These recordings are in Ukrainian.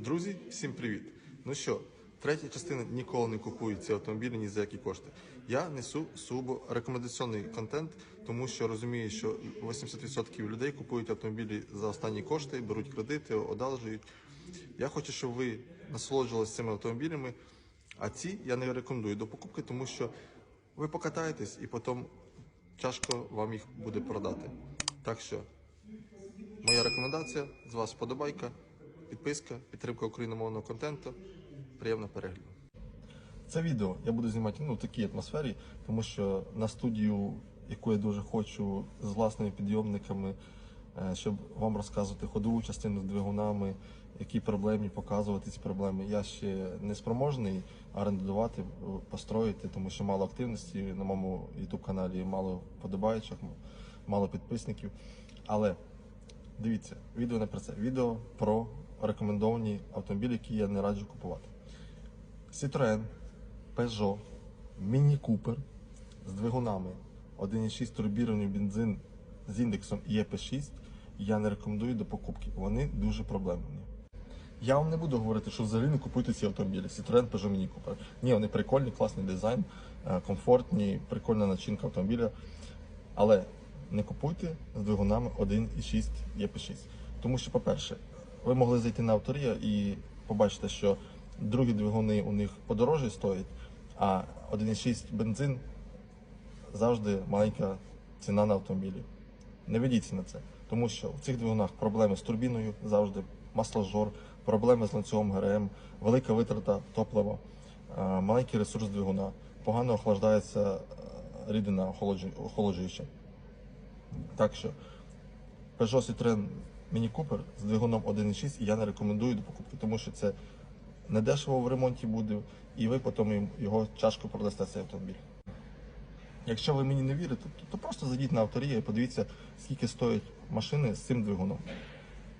Друзі, всім привіт! Ну що, третя частина ніколи не купують ці автомобілі ні за які кошти. Я несу сугубо рекомендаційний контент, тому що розумію, що 80% людей купують автомобілі за останні кошти, беруть кредити, одалжують. Я хочу, щоб ви насолоджувалися цими автомобілями, а ці я не рекомендую до покупки, тому що ви покатаєтесь і потім тяжко вам їх буде продати. Так що Моя рекомендація з вас вподобайка, підписка, підтримка україномовного контенту. Приємного перегляду. Це відео я буду знімати ну, в такій атмосфері, тому що на студію, яку я дуже хочу, з власними підйомниками, е, щоб вам розказувати ходову частину з двигунами, які проблемні, показувати ці проблеми. Я ще не спроможний орендувати, построїти, тому що мало активності на моєму youtube каналі, мало подобаючих, мало підписників. Але Дивіться, відео не про це. Відео про рекомендовані автомобілі, які я не раджу купувати. Citroën, Peugeot, Mini Cooper з двигунами 1,6 турбірований бензин з індексом ЄП6 я не рекомендую до покупки. Вони дуже проблемні. Я вам не буду говорити, що взагалі не купуйте ці автомобілі. Citroën, Peugeot, Mini Cooper. Ні, вони прикольні, класний дизайн, е, комфортні, прикольна начинка автомобіля. Але не купуйте з двигунами 1,6 ЄП6. Тому що, по-перше, ви могли зайти на авторія і побачити, що другі двигуни у них подорожче стоять, а 1,6 бензин завжди маленька ціна на автомобілі. Не ведіться на це, тому що в цих двигунах проблеми з турбіною завжди, масложор, проблеми з ланцюгом ГРМ, велика витрата топлива, маленький ресурс двигуна, погано охлаждається е, рідина охолоджуюча. Так що Peugeot Citroën Mini Cooper з двигуном 1.6 я не рекомендую до покупки, тому що це не дешево в ремонті буде, і ви потім його тяжко продасте цей автомобіль. Якщо ви мені не вірите, то, то просто зайдіть на авторія і подивіться, скільки стоять машини з цим двигуном.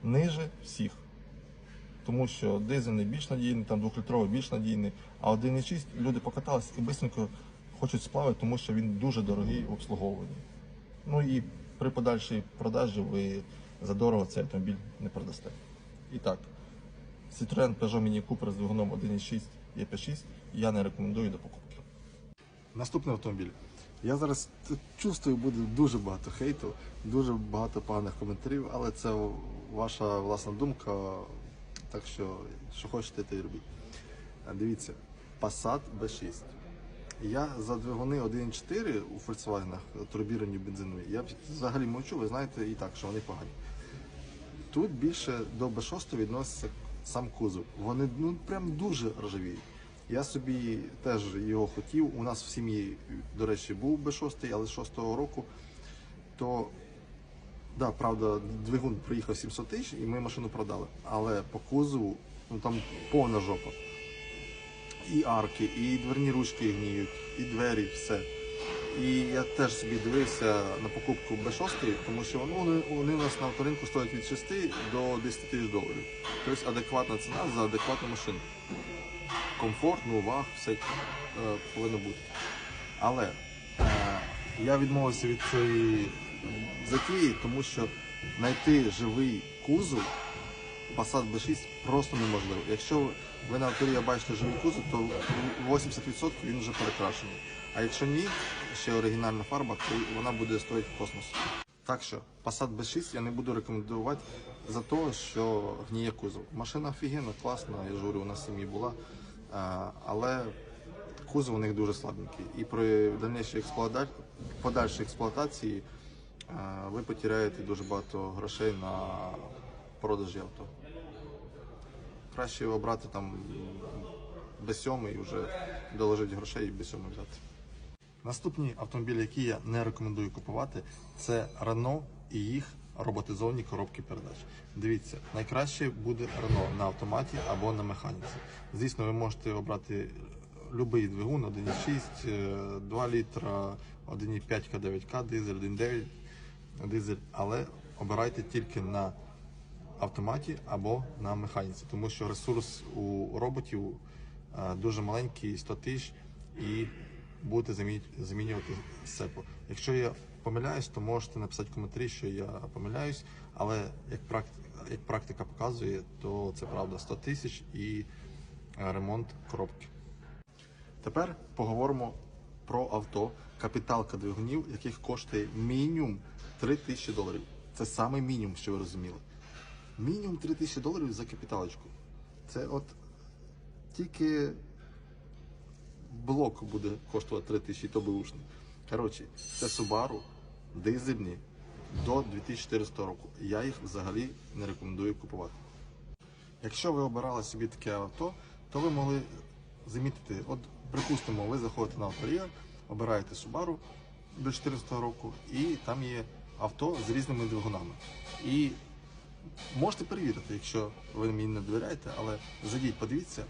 Ниже всіх. Тому що дизельний більш надійний, там двохлітровий більш надійний, а 1.6 люди покаталися і швидко хочуть сплавити, тому що він дуже дорогий в обслуговуванні. Ну і при подальшій продажі ви задорого цей автомобіль не продасте. І так, Citroën Peugeot Mini Cooper з двигуном 1.6 EP6 я не рекомендую до покупки. Наступний автомобіль. Я зараз чувствую, буде дуже багато хейту, дуже багато поганих коментарів, але це ваша власна думка. Так що, що хочете, те й робіть. Дивіться, Passat B6. Я за двигуни 1.4 у Volkswagen турбіровані бензинові, я взагалі мовчу, ви знаєте і так, що вони погані. Тут більше до B6 відноситься сам кузов. Вони ну прям дуже ржавіють. Я собі теж його хотів. У нас в сім'ї, до речі, був B6, але з 6-го року. То, да, правда, двигун приїхав 700 тисяч і ми машину продали. Але по кузову ну там повна жопа. І арки, і дверні ручки гніють, і двері, все. І я теж собі дивився на покупку B6, тому що ну, вони у нас на авторинку стоять від 6 до 10 тисяч доларів. Тобто адекватна ціна за адекватну машину. Комфорт, ну, ваг, все е, повинно бути. Але е, я відмовився від цієї затії, тому що знайти живий кузов Passat B6 просто неможливо. Якщо ви на авторія бачите живий кузов, то 80% він вже перекрашений. А якщо ні, ще оригінальна фарба, то вона буде стоїти космос. Так що Passat B6 я не буду рекомендувати за те, що гніє кузов. Машина офігенна, класна, я ж говорю, у нас в сім'ї була. Але кузов у них дуже слабенький. І при дальнішій подальшій експлуатації ви потеряєте дуже багато грошей на продажі авто. Краще його брати там B7 і вже доложити грошей і B7 взяти. Наступні автомобілі, які я не рекомендую купувати, це Renault і їх роботизовані коробки передач. Дивіться, найкраще буде Renault на автоматі або на механіці. Звісно, ви можете обрати будь-який двигун 1,6, е, 2 літра, 1,5 К9К, дизель, 1,9 дизель, але обирайте тільки на автоматі або на механіці, тому що ресурс у роботів е, дуже маленький, 100 тисяч, і будете замінювати, сепу. Якщо я помиляюсь, то можете написати в коментарі, що я помиляюсь, але як практика, як практика показує, то це правда 100 тисяч і е, ремонт коробки. Тепер поговоримо про авто, капіталка двигунів, яких коштує мінімум 3 тисячі доларів. Це саме мінімум, що ви розуміли. Мінімум 3 тисячі доларів за капіталочку. Це от тільки блок буде коштувати 3 тисячі, то беушний. Коротше, це Subaru дизельні до 2400 року. Я їх взагалі не рекомендую купувати. Якщо ви обирали собі таке авто, то ви могли замітити, от припустимо, ви заходите на авторія, обираєте Subaru до 14 року, і там є авто з різними двигунами. І можете перевірити, якщо ви мені не довіряєте, але зайдіть, подивіться,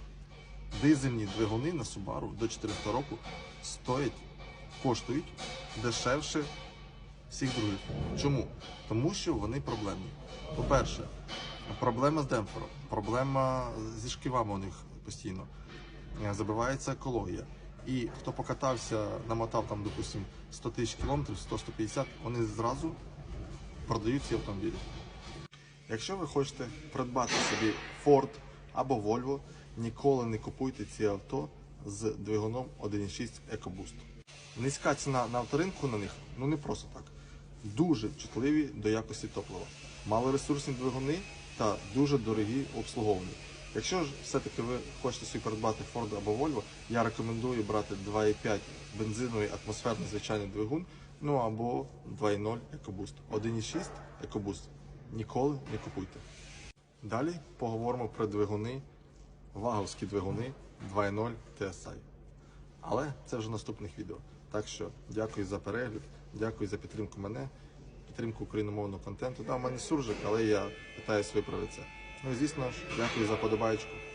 дизельні двигуни на Subaru до 14 року стоять, коштують дешевше всіх других. Чому? Тому що вони проблемні. По-перше, проблема з демпфером, проблема зі шківами у них постійно. Е, Забивається екологія. І хто покатався, намотав там, допустим, 100 тисяч кілометрів, 100-150, вони зразу продають ці автомобілі. Якщо ви хочете придбати собі Ford або Volvo, ніколи не купуйте ці авто з двигуном 1.6 EcoBoost. Низька ціна на авторинку на них ну не просто так. Дуже чутливі до якості топлива. Малоресурсні двигуни та дуже дорогі в обслуговуванні. Якщо ж все-таки ви хочете собі придбати Ford або Volvo, я рекомендую брати 2.5 бензиновий атмосферний звичайний двигун, ну або 2.0 EcoBoost. 1.6 EcoBoost. Ніколи не купуйте. Далі поговоримо про двигуни, ваговські двигуни 2.0 TSI. Але це вже наступних відео. Так що дякую за перегляд, дякую за підтримку мене, підтримку україномовного контенту. Да, в мене суржик, але я питаюсь виправити це. Ну і звісно ж, дякую за подобаєчку.